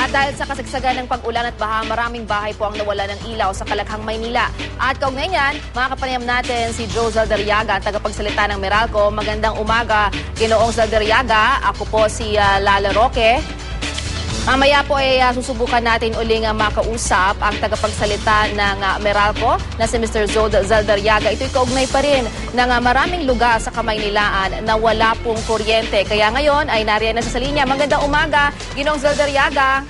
At dahil sa kasagsagan ng pag-ulan at baha, maraming bahay po ang nawala ng ilaw sa Kalakhang, Maynila. At kaugnay niyan, makakapanayam natin si Joe Zaldariaga, ang tagapagsalita ng Meralco. Magandang umaga, Ginoong Zaldariaga. Ako po si ah, Lala Roque. Mamaya po ay ah, susubukan natin uling ah, makausap ang tagapagsalita ng ah, Meralco na si Mr. Zod Zaldariaga. Ito'y kaugnay pa rin ng ah, maraming lugar sa Kamaynilaan na wala pong kuryente. Kaya ngayon ay nariyan na sa linya. Magandang umaga, Ginong Zaldariaga.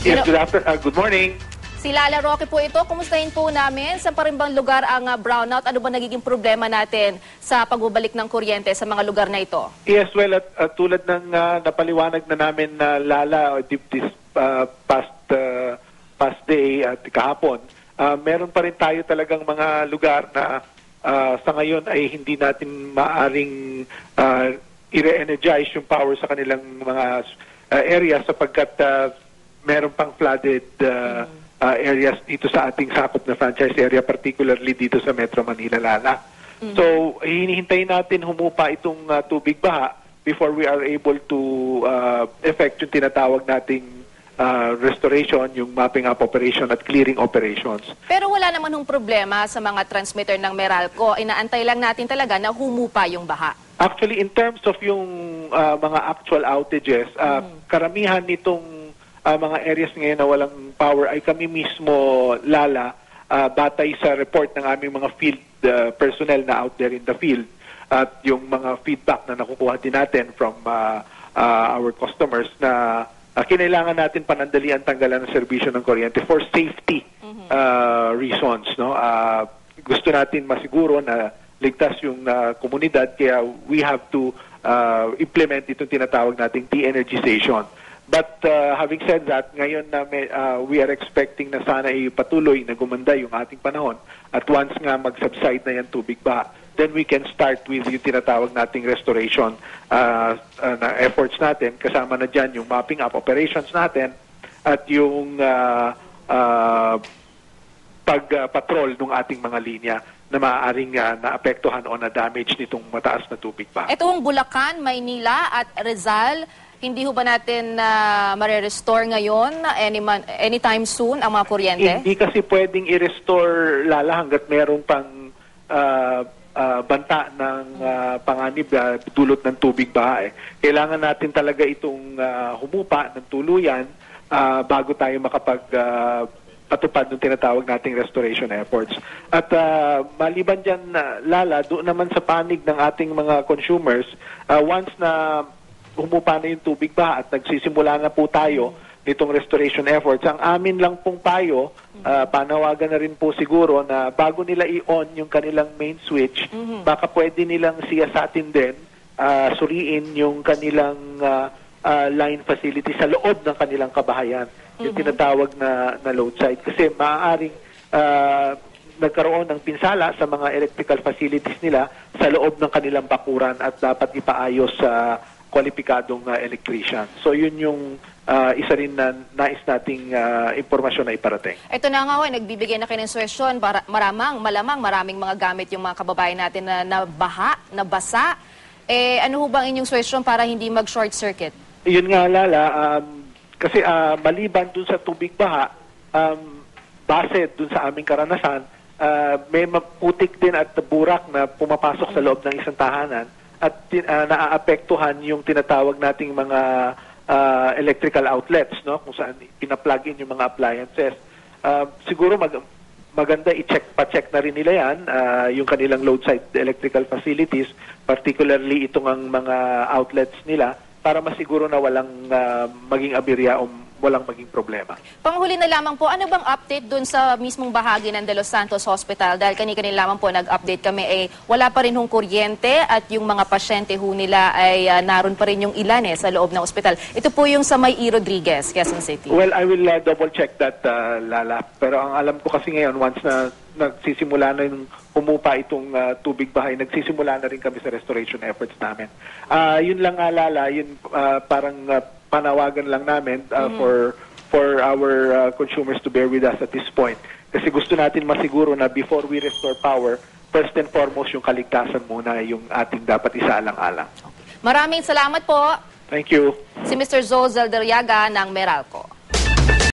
Yes, good after, uh, good morning. Si Lala Roque po ito. Kumustahin po namin sa parimbang lugar ang ah, brownout. Ano ba nagiging problema natin sa pagbabalik ng kuryente sa mga lugar na ito? Yes, well, at, at tulad ng uh, napaliwanag na namin na Lala uh, deep this uh, past uh, past day at kahapon, uh, meron pa rin tayo talagang mga lugar na uh, sa ngayon ay hindi natin maaring uh, i-re-energize yung power sa kanilang mga uh, areas sapagkat uh, meron pang flooded uh, uh, areas dito sa ating sakop na franchise area, particularly dito sa Metro Manila, Lala. So, hinihintayin natin humupa itong uh, tubig baha before we are able to uh, effect yung tinatawag nating uh, restoration, yung mapping up operation at clearing operations. Pero wala naman hong problema sa mga transmitter ng Meralco. Inaantay lang natin talaga na humupa yung baha. Actually, in terms of yung uh, mga actual outages, uh, karamihan nitong uh, mga areas ngayon na walang power ay kami mismo lala uh, batay sa report ng aming mga field uh, personnel na out there in the field at yung mga feedback na nakukuha din natin from uh, uh, our customers na uh, kinailangan natin panandalian tanggalan ng serbisyo ng kuryente for safety uh, reasons no uh, gusto natin masiguro na ligtas yung uh, komunidad kaya we have to uh, implement itong tinatawag nating de-energization. But uh, having said that, ngayon na may, uh, we are expecting na sana ay patuloy na gumanda yung ating panahon at once nga mag-subside na yan tubig ba, then we can start with yung tinatawag nating restoration uh, uh, na efforts natin. Kasama na dyan yung mapping up operations natin at yung uh, uh, pag-patrol ng ating mga linya na maaaring uh, naapektuhan o na-damage nitong mataas na tubig ba. Ito ang Bulacan, Maynila at Rizal. Hindi ho ba natin na mare-restore ngayon any man- anytime soon ang mga kuryente? Hindi kasi pwedeng i-restore lala hanggat meron pang ah, ah, banta ng ah, panganib ah, dulot ng tubig ba. Eh. Kailangan natin talaga itong ah, humupa ng tuluyan ah, bago tayo makapag ah, patupad ng tinatawag nating restoration efforts. At ah, maliban dyan, ah, Lala, doon naman sa panig ng ating mga consumers, ah, once na humupa na yung tubig ba at nagsisimula na po tayo nitong restoration efforts. Ang amin lang pong payo, ah, panawagan na rin po siguro na bago nila i-on yung kanilang main switch, baka pwede nilang siyasatin din, ah, suriin yung kanilang ah, ah, line facility sa loob ng kanilang kabahayan. Yung tinatawag na, na load side. Kasi maaaring ah, nagkaroon ng pinsala sa mga electrical facilities nila sa loob ng kanilang bakuran at dapat ipaayos sa kwalipikadong uh, electrician. So yun yung uh, isa rin na nais nating uh, impormasyon na iparating. Ito na nga ho, eh, nagbibigay na kayo ng suwesyon. Para, maramang, malamang, maraming mga gamit yung mga kababayan natin na nabaha, nabasa. Eh, ano ho bang inyong suwesyon para hindi mag-short circuit? Yun nga Lala, um, kasi uh, maliban dun sa tubig baha, um, base dun sa aming karanasan, uh, may maputik din at burak na pumapasok sa loob ng isang tahanan at uh, naaapektuhan yung tinatawag nating mga uh, electrical outlets, no? Kung saan pina-plug in yung mga appliances. Uh, siguro mag maganda i-check pa-check na rin nila yan uh, yung kanilang load side electrical facilities, particularly itong ang mga outlets nila para masiguro na walang uh, maging aberya o walang maging problema. Panghuli na lamang po, ano bang update dun sa mismong bahagi ng De Los Santos Hospital? Dahil kanina lamang po nag-update kami, eh, wala pa rin hong kuryente at yung mga pasyente ho nila ay ah, naroon pa rin yung ilan eh, sa loob ng ospital. Ito po yung sa May E. Rodriguez, Quezon City. Well, I will uh, double check that, uh, Lala. Pero ang alam ko kasi ngayon, once na nagsisimula na yung humupa itong uh, tubig bahay, nagsisimula na rin kami sa restoration efforts namin. Uh, yun lang nga, Lala, yun uh, parang uh, panawagan lang namin uh, for for our uh, consumers to bear with us at this point. Kasi gusto natin masiguro na before we restore power, first and foremost yung kaligtasan muna yung ating dapat isaalang-alang. Maraming salamat po. Thank you. si Mr. Zoe Zaldariaga ng Meralco.